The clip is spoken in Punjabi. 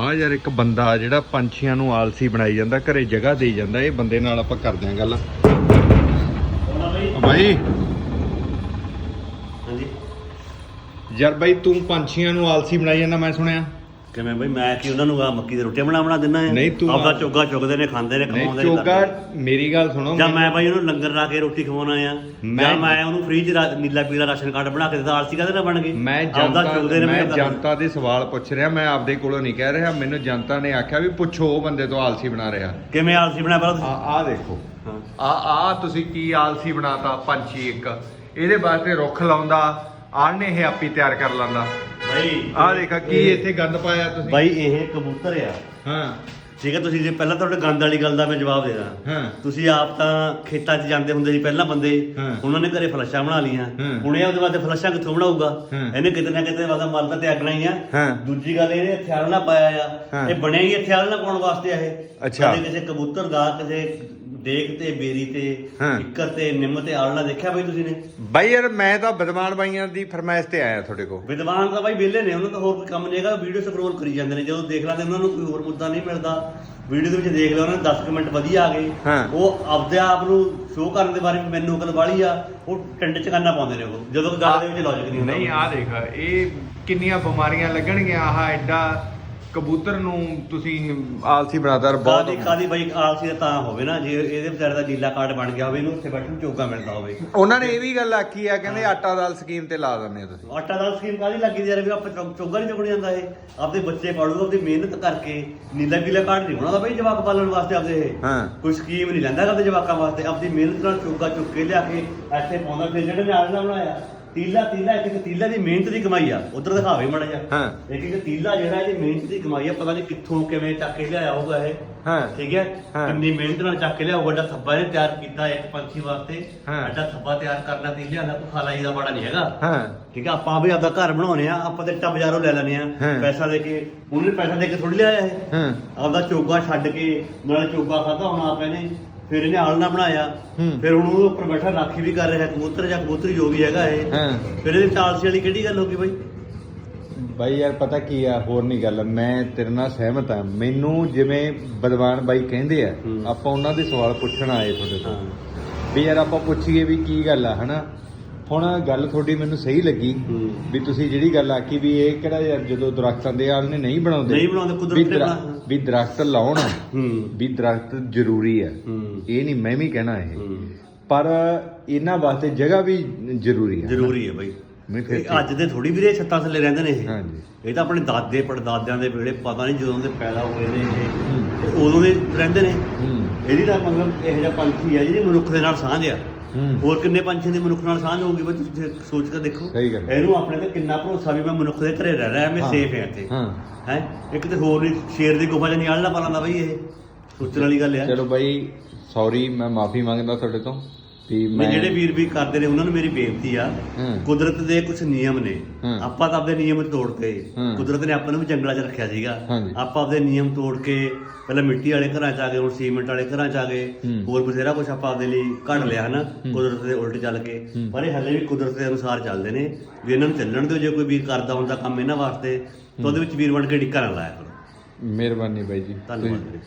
ਹਾਂ ਯਾਰ ਇੱਕ ਬੰਦਾ ਜਿਹੜਾ ਪੰਛੀਆਂ ਨੂੰ ਆਲਸੀ ਬਣਾਈ ਜਾਂਦਾ ਘਰੇ ਜਗ੍ਹਾ ਦੇਈ ਜਾਂਦਾ ਇਹ ਬੰਦੇ ਨਾਲ ਆਪਾਂ ਕਰਦੇ ਆਂ ਗੱਲ। ਭਾਈ ਹਾਂਜੀ। ਯਾਰ ਬਾਈ ਤੂੰ ਪੰਛੀਆਂ ਨੂੰ ਆਲਸੀ ਬਣਾਈ ਜਾਂਦਾ ਮੈਂ ਸੁਣਿਆ। ਕਿਵੇਂ ਬਈ? ਮੈਂ ਕੀ ਉਹਨਾਂ ਨੂੰ ਆ ਮੱਕੀ ਦੀ ਰੋਟੀਆਂ ਬਣਾ ਬਣਾ ਦਿੰਦਾ ਨਹੀਂ, ਤੂੰ ਆਪਦਾ ਆ- ਚੋਗਾ ਚੁਗਦੇ ਨੇ ਖਾਂਦੇ ਨੇ ਨਹੀਂ ਖਵਾਉਂਦੇ ਨੇ ਚੋਗਾ ਕਰਦੇ ਮੇਰੀ ਗੱਲ ਸੁਣੋ ਨੇ। ਜਾਂ ਮੈਂ ਬਾਈ ਉਹਨੂੰ ਲੰਗਰ ਲਾ ਕੇ ਰੋਟੀ ਖਵਾਉਣਾ ਆ। ਮੈਂ- ਜਾਂ ਮੈਂ ਉਹਨੂੰ ਫ੍ਰੀ ਚ ਰਾ- ਨੀਲਾ ਪੀਲਾ ਰਾਸ਼ਨ ਕਾਰਡ ਬਣਾ ਕੇ ਦਿੱਤਾ ਆਲਸੀ ਕਾਹਦੇ ਨਾਲ ਬਣ ਗਈ? ਮੈਂ ਆਪਦਾ ਜਨਤਾ ਚੁਗਦੇ ਨੇ ਮੈਂ ਮੈਨੂੰ। ਜਨਤਾ ਦੇ ਸਵਾਲ ਪੁੱਛ ਰਿਹਾ ਮੈਂ ਆਪਦੇ ਕੋਲੋਂ ਨਹੀਂ ਕਹਿ ਰਿਹਾ ਮੈਨੂੰ ਜਨਤਾ ਨੇ ਆਖਿਆ ਵੀ ਪੁੱਛੋ ਉਹ ਬੰਦੇ ਤੋਂ ਆਲਸੀ ਬਣਾ ਰਿਹਾ। ਕਿਵੇਂ ਆਲਸੀ ਬਣਾਇਆ ਪਹਿਲਾਂ ਆ ਤੁਸੀਂ? ਆ ਦੇਖੋ। ਹਾਂ। ਆ ਆ ਤੁਸੀਂ ਕੀ ਆਲਸੀ ਬਣਾਤਾ ਪੰਛੀ ਇੱਕ। ਇਹਦੇ ਵਾਸਤੇ ਰੁੱਖ ਲਾਉਂਦਾ ਆੜਨੇ ਇਹ ਆਪੀ ਤਿਆਰ ਕਰ ਲੈਂਦਾ। ਬਾਈ ਆ ਦੇਖਾ ਕੀ ਇੱਥੇ ਗੰਦ ਪਾਇਆ ਤੁਸੀਂ ਬਾਈ ਇਹ ਕਬੂਤਰ ਆ ਹਾਂ ਠੀਕ ਹੈ ਤੁਸੀਂ ਜੇ ਪਹਿਲਾਂ ਤੁਹਾਡੇ ਗੰਦ ਵਾਲੀ ਗੱਲ ਦਾ ਮੈਂ ਜਵਾਬ ਦੇ ਹਾਂ ਤੁਸੀਂ ਆਪ ਤਾਂ ਖੇਤਾਂ 'ਚ ਜਾਂਦੇ ਹੁੰਦੇ ਸੀ ਪਹਿਲਾਂ ਬੰਦੇ। ਉਹਨਾਂ ਨੇ ਘਰੇ ਫਲਸ਼ਾਂ ਬਣਾ ਲੀਆਂ ਹਾਂ। ਹੁਣ ਇਹ ਉਹਦੇ ਬਾਅਦ ਫਲਸ਼ਾਂ ਕਿੱਥੋਂ ਬਣਾਊਗਾ। ਇਹਨੇ ਕਿਤੇ ਨਾ ਕਿਤੇ ਵਾਦਾ ਮਲ ਤਾਂ ਤਿਆਗਣਾ ਹੀ ਆ। ਦੂਜੀ ਗੱਲ ਇਹਨੇ ਹਥਿਆਰ ਨਾ ਪਾਇਆ। ਆ ਇਹ ਬਣਿਆ ਹੀ ਹਥਿਆਰ ਨਾ ਪਾਉਣ ਵਾਸਤੇ ਆ ਇਹ ਅੱਛਾ। ਕਿਸੇ ਕਬੂਤਰ ਦਾ ਕਿਸੇ ਡੇਕ ਤੇ ਬੇਰੀ ਤੇ ਹਾਂ। ਇੱਕਰ ਤੇ ਨਿੰਮ ਤੇ ਆਲਣਾ ਦੇਖਿਆ ਬਈ ਤੁਸੀਂ ਨੇ? ਬਾਈ ਯਾਰ ਮੈਂ ਤਾਂ ਬਦਮਾਨ ਬਾਈਆਂ ਦੀ ਫਰਮਾਇਸ਼ ਤੇ ਆਇਆ ਤੁਹਾਡੇ ਕੋਲ। ਵਿਦਵਾਨ ਤਾਂ ਬਾਈ ਵਿਹਲੇ ਨੇ ਉਹਨਾਂ ਦਾ ਹੋਰ ਕੋਈ ਕੰਮ ਨਹੀਂ ਹੈਗਾ ਵੀਡੀਓ ਸਕਰੋਲ ਕਰੀ ਜਾਂਦੇ ਨੇ। ਜਦੋਂ ਦੇਖ ਲੈਂਦੇ ਉਹਨਾਂ ਨੂੰ ਕੋਈ ਹੋਰ ਮੁੱਦਾ ਨਹੀਂ ਮਿਲਦਾ। ਵੀਡੀਓ ਦੇ ਵਿੱਚ ਦੇਖ ਲਿਆ ਉਹਨਾਂ ਨੇ 10 ਕਮੈਂਟ ਵਧੀਆ ਆ ਗਏ। ਹਾਂ। ਉਹ ਆਪਦੇ ਆਪ ਨੂੰ ਸ਼ੋਅ ਕਰਨ ਦੇ ਬਾਰੇ ਮੈਨੂੰ ਅਕਲ ਵਾਲੀ ਆ ਉਹ ਟਿੰਡ ਚ ਕੰਨਾ ਪਾਉਂਦੇ ਨੇ ਉਹ। ਜਦੋਂ ਕਿ ਗੱਲ ਦੇ ਵਿੱਚ ਲੌਜੀਕ ਨਹੀਂ ਹੁੰਦਾ। ਨਹੀਂ ਆ ਦੇਖ ਇਹ ਕਿੰਨੀਆਂ ਬਿਮਾਰੀਆਂ ਲੱਗਣਗੀਆਂ ਆਹ ਐਡਾ ਕਬੂਤਰ ਨੂੰ ਤੁਸੀਂ ਆਲਸੀ ਬਣਾਤਾ ਕਾਦੀ ਬਹੁਤ ਕਾਦੀ ਬਾਈ ਆਲਸੀ ਦਾ ਤਾਂ ਹੋਵੇ ਨਾ ਜੇ ਇਹਦੇ ਵਿਚਾਰੇ ਦਾ ਨੀਲਾ ਕਾਰਡ ਬਣ ਗਿਆ ਹੋਵੇ ਇਹਨੂੰ ਉੱਥੇ ਬੈਠਣ ਨੂੰ ਚੌਕਾ ਮਿਲਦਾ ਹੋਵੇ। ਉਹਨਾਂ ਨੇ ਇਹ ਵੀ ਗੱਲ ਆਖੀ ਆ ਕਹਿੰਦੇ ਆਟਾ ਦਾਲ ਸਕੀਮ ਤੇ ਲਾ ਦਿੰਦੇ ਆ ਤੁਸੀਂ। ਆਟਾ ਦਾਲ ਸਕੀਮ ਕਾਦੀ ਲੱਗੀ ਯਾਰ ਵੀ ਆਪਾਂ ਚੌ- ਚੌਗਾ ਨਹੀਂ ਚੁਗਣ ਜਾਂਦਾ ਇਹ। ਆਪਦੇ ਬੱਚੇ ਪਾਲੂਗਾ ਆਪਦੀ ਮਿਹਨਤ ਕਰਕੇ ਨੀਲਾ ਪੀਲਾ ਕਾਰਡ ਨਹੀਂ ਬਣਾਉਂਦਾ ਬਾਈ ਜਵਾਕ ਪਾਲਣ ਵਾਸਤੇ ਆਪਦੇ ਇਹ। ਹਾਂ। ਕੋਈ ਸਕੀਮ ਨਹੀਂ ਲੈਂਦਾ ਕਰਦੇ ਜਵਾਕਾਂ ਵਾਸਤੇ। ਆਪਦੀ ਮਿਹਨਤ ਨਾਲ ਚੁੱਕਾ ਚੁੱਕ ਕੇ ਲਿਆ ਕੇ ਇੱਥੇ ਪਾਉਂਦਾ ਫਿਰ ਜਿਹੜੇ ਨੇ ਆਲਣਾ ਬਣਾਇਆ। ਤੀਲਾ ਤੀਲਾ ਇੱਕ ਇੱਕ ਤੀਲਾ ਦੀ ਮਿਹਨਤ ਦੀ ਕਮਾਈ ਆ। ਉਧਰ ਦਿਖਾਵੇ ਮੜਾ ਜਾ ਹਾਂ। ਇੱਕ ਇੱਕ ਤੀਲਾ ਜਿਹੜਾ ਇਹਦੀ ਮਿਹਨਤ ਦੀ ਕਮਾਈ ਆ ਪਤਾ ਨਹੀਂ ਕਿੱਥੋਂ ਕਿਵੇਂ ਚੱਕ ਕੇ ਲਿਆਇਆ ਹੋਊਗਾ ਇਹ। ਹਾਂ। ਠੀਕ ਹੈ? ਹਾਂ। ਕਿੰਨੀ ਮਿਹਨਤ ਨਾਲ ਚੱਕ ਕੇ ਲਿਆਊਗਾ। ਵੱਡਾ ਥੱਬਾ ਇਹਨੇ ਤਿਆਰ ਕੀਤਾ ਇੱਕ ਪੰਛੀ ਵਾਸਤੇ। ਹਾਂ। ਵੱਡਾ ਥੱਬਾ ਤਿਆਰ ਕਰਨਾ ਤੀਲਿਆਂ ਦਾ ਕੋਈ ਖਾਲਾਈ ਦਾ ਬੜਾ ਨਹੀਂ ਹੈਗਾ। ਹਾਂ। ਠੀਕ ਆ ਆਪਾਂ ਵੀ ਆਪਦਾ ਘਰ ਬਣਾਉਨੇ ਆ ਆਪਾਂ ਤੇ ਇੱਟਾਂ ਬਾਜ਼ਾਰੋਂ ਲੈ ਲੈਨੇ ਆ। ਹਾਂ। ਪੈਸਾ ਦੇ ਕੇ ਉਹਨੇ ਪੈਸਾ ਦੇ ਕੇ ਥੋੜੀ ਲਿਆਇਆ ਇਹ। ਹਾਂ। ਆਪਦਾ ਚੋਗਾ ਛੱਡ ਕੇ ਨਾਲੇ ਚੋਗਾ ਖਾਦਾ ਹੁਣ ਆਪ ਇਹਨੇ। ਫਿਰ ਇਹਨੇ ਆਲਣਾ ਬਣਾਇਆ। ਫਿਰ ਹੁਣ ਉਹਦੇ ਉੱਪਰ ਬੈਠਾ ਰਾਖੀ ਵੀ ਕਰ ਰਿਹਾ ਕਬੂਤਰ ਜਾਂ ਕਬੂਤਰੀ ਜੋ ਵੀ ਹੈਗਾ ਇਹ। ਹਾਂ। ਫਿਰ ਇਹਦੇ ਚਾਲਸੀ ਵਾਲੀ ਕਿਹੜੀ ਗੱਲ ਹੋ ਗਈ ਬਾਈ? ਬਾਈ ਯਾਰ ਪਤਾ ਕੀ ਆ ਹੋਰ ਨਹੀਂ ਗੱਲ। ਮੈਂ ਤੇਰੇ ਨਾਲ ਸਹਿਮਤ ਆ। ਮੈਨੂੰ ਜਿਵੇਂ ਬਦਵਾਨ ਬਾਈ ਕਹਿੰਦੇ ਆ। ਆਪਾਂ ਉਹਨਾਂ ਦੇ ਸਵਾਲ ਪੁੱਛਣ ਆਏ ਤੁਹਾਡੇ ਤੋਂ। ਵੀ ਯਾਰ ਆਪਾਂ ਪੁੱਛੀਏ ਵੀ ਕੀ ਗੱਲ ਆ ਹਨਾ? ਹੁਣ ਗੱਲ ਤੁਹਾਡੀ ਮੈਨੂੰ ਸਹੀ ਲੱਗੀ। ਵੀ ਤੁਸੀਂ ਜਿਹੜੀ ਗੱਲ ਆਖੀ ਵੀ ਇਹ ਕਿਹੜਾ ਯਾਰ ਜਦੋਂ ਦਰਖਤਾਂ ਦੇ ਆਲਣੇ ਨਹੀਂ ਬਣਾਉਂਦੇ। ਨਹੀਂ ਬਣਾਉਂਦੇ, ਕੁਦਰਤ ਨੇ ਬਣਾ- ਵੀ ਦਰਖਤ ਲਾਉਣ ਹੂੰ। ਵੀ ਦਰਖਤ ਜ਼ਰੂਰੀ ਹੈ। ਇਹ ਨਹੀਂ ਮੈਂ ਵੀ ਕਹਿਣਾ ਇਹ। ਹੂੰ। ਪਰ ਇਹਨਾਂ ਵਾਸਤੇ ਜਗ੍ਹਾ ਵੀ ਜ਼ਰੂਰੀ ਹੈ ਜ਼ਰੂਰੀ ਹੈ ਬਾਈ। ਇਹ ਅੱਜ ਦੇ ਥੋੜੀ ਵੀਰੇ ਛੱਤਾਂ ਥੱਲੇ ਰਹਿੰਦੇ ਨੇ ਇਹ। ਹਾਂਜੀ। ਇਹ ਤਾਂ ਆਪਣੇ ਦਾਦੇ ਪੜਦਾਦਿਆਂ ਦੇ ਵੇਲੇ ਪਤਾ ਨਹੀਂ ਜਦੋਂ ਦੇ ਪੈਦਾ ਹੋਏ ਨੇ ਇਹ। ਉਦੋਂ ਦੇ ਰਹਿੰਦੇ ਨੇ। ਇਹਦੀ ਤਾਂ ਮਤਲਬ ਇਹੋ ਜਿਹਾ ਪੰਛੀ ਆ ਜਿਹਦੀ ਮਨੁੱਖ ਦੇ ਨਾਲ ਸਾਂਝ ਆ। ਹੂੰ। ਹੋਰ ਕਿੰਨੇ ਪੰਛੀਆਂ ਦੀ ਮਨੁੱਖ ਨਾਲ ਸਾਂਝ ਹੋਊਗੀ ਬਈ ਤੁਸੀਂ ਜੇ ਸੋਚ ਕੇ ਦੇਖੋ। ਸਹੀ ਗੱਲ ਹੈ। ਇਹਨੂੰ ਆਪਣੇ ਤੇ ਕਿੰਨਾ ਭਰੋਸਾ ਵੀ ਮੈਂ ਮਨੁੱਖ ਦੇ ਘਰੇ ਰਹਿ ਰਿਹਾ ਮੈਂ ਹਾਂ। ਸੇਫ ਹਾਂ ਇੱਥੇ। ਹਾਂ। ਹੈ? ਇੱਕ ਤੇ ਹੋਰ ਨਹੀਂ ਸ਼ੇਰ ਦੀ ਗੁਫਾ ਚ ਨਹੀਂ ਆਲਣਾ ਪਾਲਾਂਦਾ ਬਈ ਇਹ। ਸੋਚਣ ਵਾਲੀ ਗੱਲ ਆ। ਚਲੋ ਬਾਈ ਸੌਰੀ ਮੈਂ ਮਾਫੀ ਮੰਗਦਾ ਤੁਹਾਡੇ ਤੋਂ। ਵੀ ਮੈਂ ਜਿਹੜੇ ਵੀਰ ਵੀ ਕਰਦੇ ਨੇ ਉਹਨਾਂ ਨੂੰ ਮੇਰੀ ਬੇਨਤੀ ਆ। ਕੁਦਰਤ ਦੇ ਕੁਝ ਨਿਯਮ ਨੇ। ਆਪਾਂ ਤਾਂ ਆਪਦੇ ਨਿਯਮ ਤੋੜਤੇ ਹੂੰ। ਕੁਦਰਤ ਨੇ ਆਪਾਂ ਨੂੰ ਵੀ ਜੰਗਲਾਂ 'ਚ ਰੱਖਿਆ ਸੀਗਾ। ਆਪਾਂ ਆਪਦੇ ਨਿਯਮ ਤੋੜ ਕੇ ਪਹਿਲਾਂ ਮਿੱਟੀ ਵਾਲੇ ਘਰਾਂ 'ਚ ਆ ਗਏ ਹੁਣ ਸੀਮੈਂਟ ਵਾਲੇ ਘਰਾਂ 'ਚ ਆ ਗਏ। ਹੋਰ ਬਥੇਰਾ ਕੁਝ ਆਪਾਂ ਆਪਦੇ ਲਈ ਘੜ ਲਿਆ ਹਨਾ ਕੁਦਰਤ ਦੇ ਉਲਟ ਚੱਲ ਕੇ। ਪਰ ਇਹ ਹੱਲੇ ਵੀ ਕੁਦਰਤ ਦੇ ਅਨੁਸਾਰ ਚੱਲਦੇ ਨੇ ਵੀ ਇਹਨਾਂ ਨੂੰ ਚੱਲਣ ਦਿਓ ਜੇ ਕੋਈ ਵੀਰ ਕਰਦਾ ਹੁੰਦਾ ਕੰਮ ਇਹਨਾਂ ਵਾਸਤੇ ਤਾਂ ਉਹਦੇ ਵਿੱਚ ਵੀਰ ਬਣ ਕੇ ਡਿੱਕਾ ਨਾ ਲਾਇਆ ਕਰੋ ਮਿਹਰਬਾਨੀ ਬਾਈ ਜੀ ਧੰਨਵਾਦ